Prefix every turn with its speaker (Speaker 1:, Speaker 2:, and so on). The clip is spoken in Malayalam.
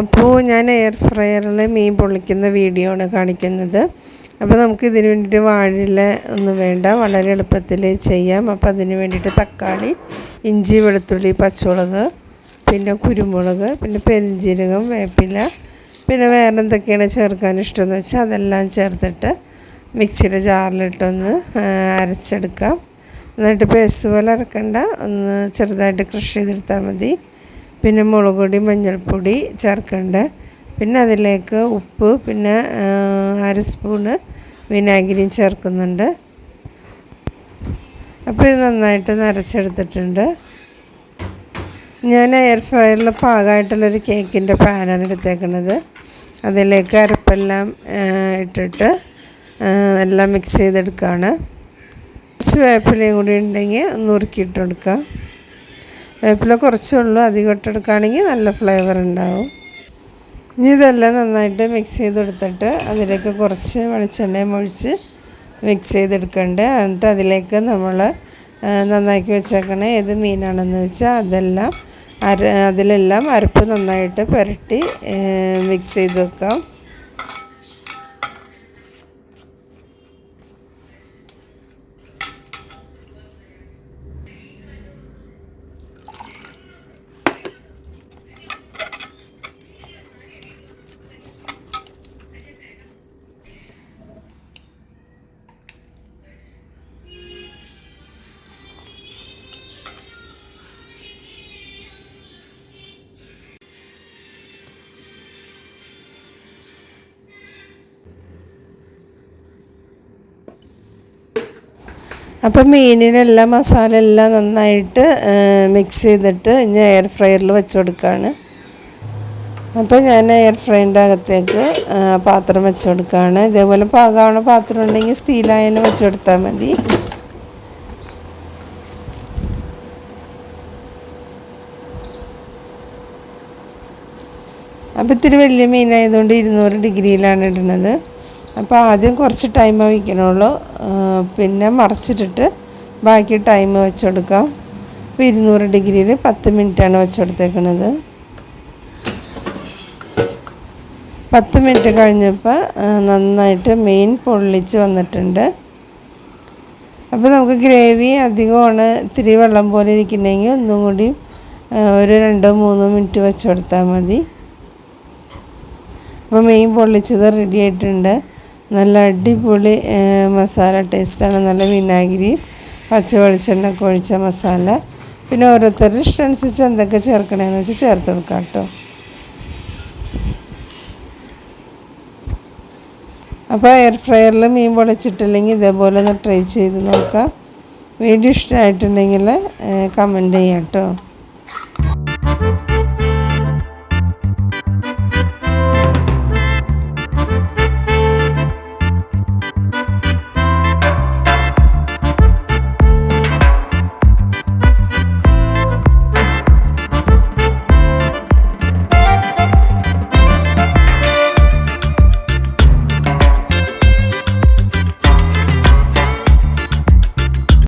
Speaker 1: അപ്പോൾ ഞാൻ എയർ ഫ്രയറിൽ മീൻ പൊള്ളിക്കുന്ന വീഡിയോ ആണ് കാണിക്കുന്നത്. അപ്പോൾ നമുക്ക് ഇതിന് വേണ്ടിയിട്ട് വാഴയില ഒന്നും വേണ്ട വളരെ എളുപ്പത്തിൽ ചെയ്യാം. അപ്പോൾ അതിന് വേണ്ടിയിട്ട് തക്കാളി ഇഞ്ചി വെളുത്തുള്ളി പച്ചമുളക് പിന്നെ കുരുമുളക് പിന്നെ പെരിഞ്ജീരകം വേപ്പില പിന്നെ വേറെ എന്തൊക്കെയാണ് ചേർക്കാൻ ഇഷ്ടമെന്ന് വെച്ചാൽ അതെല്ലാം ചേർത്തിട്ട് മിക്സിയുടെ ജാറിലിട്ടൊന്ന് അരച്ചെടുക്കാം. എന്നിട്ട് പേസ്റ്റ് പോലെ അരക്കണ്ട ഒന്ന് ചെറുതായിട്ട് ക്രഷ് ചെയ്തെടുത്താൽ മതി. പിന്നെ മുളക് പൊടി മഞ്ഞൾപ്പൊടി ചേർക്കണ്ട. പിന്നെ അതിലേക്ക് ഉപ്പ് പിന്നെ അര സ്പൂണ് വിനാഗിരിയും ചേർക്കുന്നുണ്ട്. അപ്പോൾ ഇത് നന്നായിട്ട് നരച്ചെടുത്തിട്ടുണ്ട്. ഞാൻ എയർ ഫ്രയറിൽ പാകമായിട്ടുള്ളൊരു കേക്കിന്റെ പാനാണ് എടുത്തേക്കുന്നത് അതിലേക്ക് അരപ്പെല്ലാം ഇട്ടിട്ട് എല്ലാം മിക്സ് ചെയ്തെടുക്കുകയാണ് കുറച്ച് വേപ്പിലയും കൂടി ഉണ്ടെങ്കിൽ ഒന്ന് നുറുക്കിയിട്ട് കൊടുക്കുക വേപ്പില കുറച്ചേ ഉള്ളൂ അധികം ഇട്ടെടുക്കുകയാണെങ്കിൽ നല്ല ഫ്ലേവർ ഉണ്ടാവും ഇനി ഇതെല്ലാം നന്നായിട്ട് മിക്സ് ചെയ്തെടുത്തിട്ട് അതിലേക്ക് കുറച്ച് വെളിച്ചെണ്ണയും ഒഴിച്ച് മിക്സ് ചെയ്തെടുക്കേണ്ട. എന്നിട്ട് അതിലേക്ക് നമ്മൾ നന്നാക്കി വെച്ചേക്കണേ ഏത് മീനാണെന്ന് വെച്ചാൽ അതെല്ലാം അര അതിലെല്ലാം അരപ്പ് നന്നായിട്ട് പുരട്ടി മിക്സ് ചെയ്ത് വെക്കാം. അപ്പം മീനിനെല്ലാം മസാല എല്ലാം നന്നായിട്ട് മിക്സ് ചെയ്തിട്ട് ഇനി എയർ ഫ്രയറിൽ വെച്ച് കൊടുക്കുകയാണ് അപ്പോൾ ഞാൻ എയർ ഫ്രൈന്റെ അകത്തേക്ക് പാത്രം വെച്ച് കൊടുക്കുകയാണ് ഇതേപോലെ പാകാവുന്ന പാത്രം ഉണ്ടെങ്കിൽ സ്റ്റീലായാലും വെച്ച് കൊടുത്താൽ മതി. അപ്പോൾ ഇത്തിരി വലിയ മീനായതുകൊണ്ട് ഇരുന്നൂറ് ഡിഗ്രിയിലാണ് ഇടുന്നത്. അപ്പോൾ ആദ്യം കുറച്ച് ടൈം വയ്ക്കണുള്ളൂ. പിന്നെ മറച്ചിട്ടിട്ട് ബാക്കി ടൈം വെച്ചെടുക്കാം. ഇപ്പോൾ ഇരുന്നൂറ് ഡിഗ്രിയിൽ പത്ത് മിനിറ്റാണ് വെച്ചെടുത്തേക്കുന്നത് പത്ത് മിനിറ്റ് കഴിഞ്ഞപ്പോൾ നന്നായിട്ട് മെയിൻ പൊള്ളിച്ച് വന്നിട്ടുണ്ട്. അപ്പോൾ നമുക്ക് ഗ്രേവി അധികമാണ് ഇത്തിരി വെള്ളം പോലെ ഇരിക്കുന്നെങ്കിൽ ഒന്നും കൂടി ഒരു രണ്ടോ മൂന്നോ മിനിറ്റ് വെച്ച് കൊടുത്താൽ മതി. അപ്പോൾ മെയിൻ പൊള്ളിച്ചത് റെഡി ആയിട്ടുണ്ട്. നല്ല അടിപൊളി മസാല ടേസ്റ്റാണ്. നല്ല വിനാഗിരി പച്ച വെളിച്ചെണ്ണ ഒഴിച്ച മസാല. പിന്നെ ഓരോരുത്തരുടെ ഇഷ്ടം അനുസരിച്ച് എന്തൊക്കെ ചേർക്കണമെന്ന് വെച്ചാൽ ചേർത്ത് കൊടുക്കാം കേട്ടോ. അപ്പോൾ എയർ ഫ്രയറിൽ മീൻ പൊളിച്ചിട്ടില്ലെങ്കിൽ ഇതേപോലെ ഒന്ന് ട്രൈ ചെയ്ത് നോക്കാം. വീഡിയോ ഇഷ്ടമായിട്ടുണ്ടെങ്കിൽ കമന്റ് ചെയ്യാം കേട്ടോ.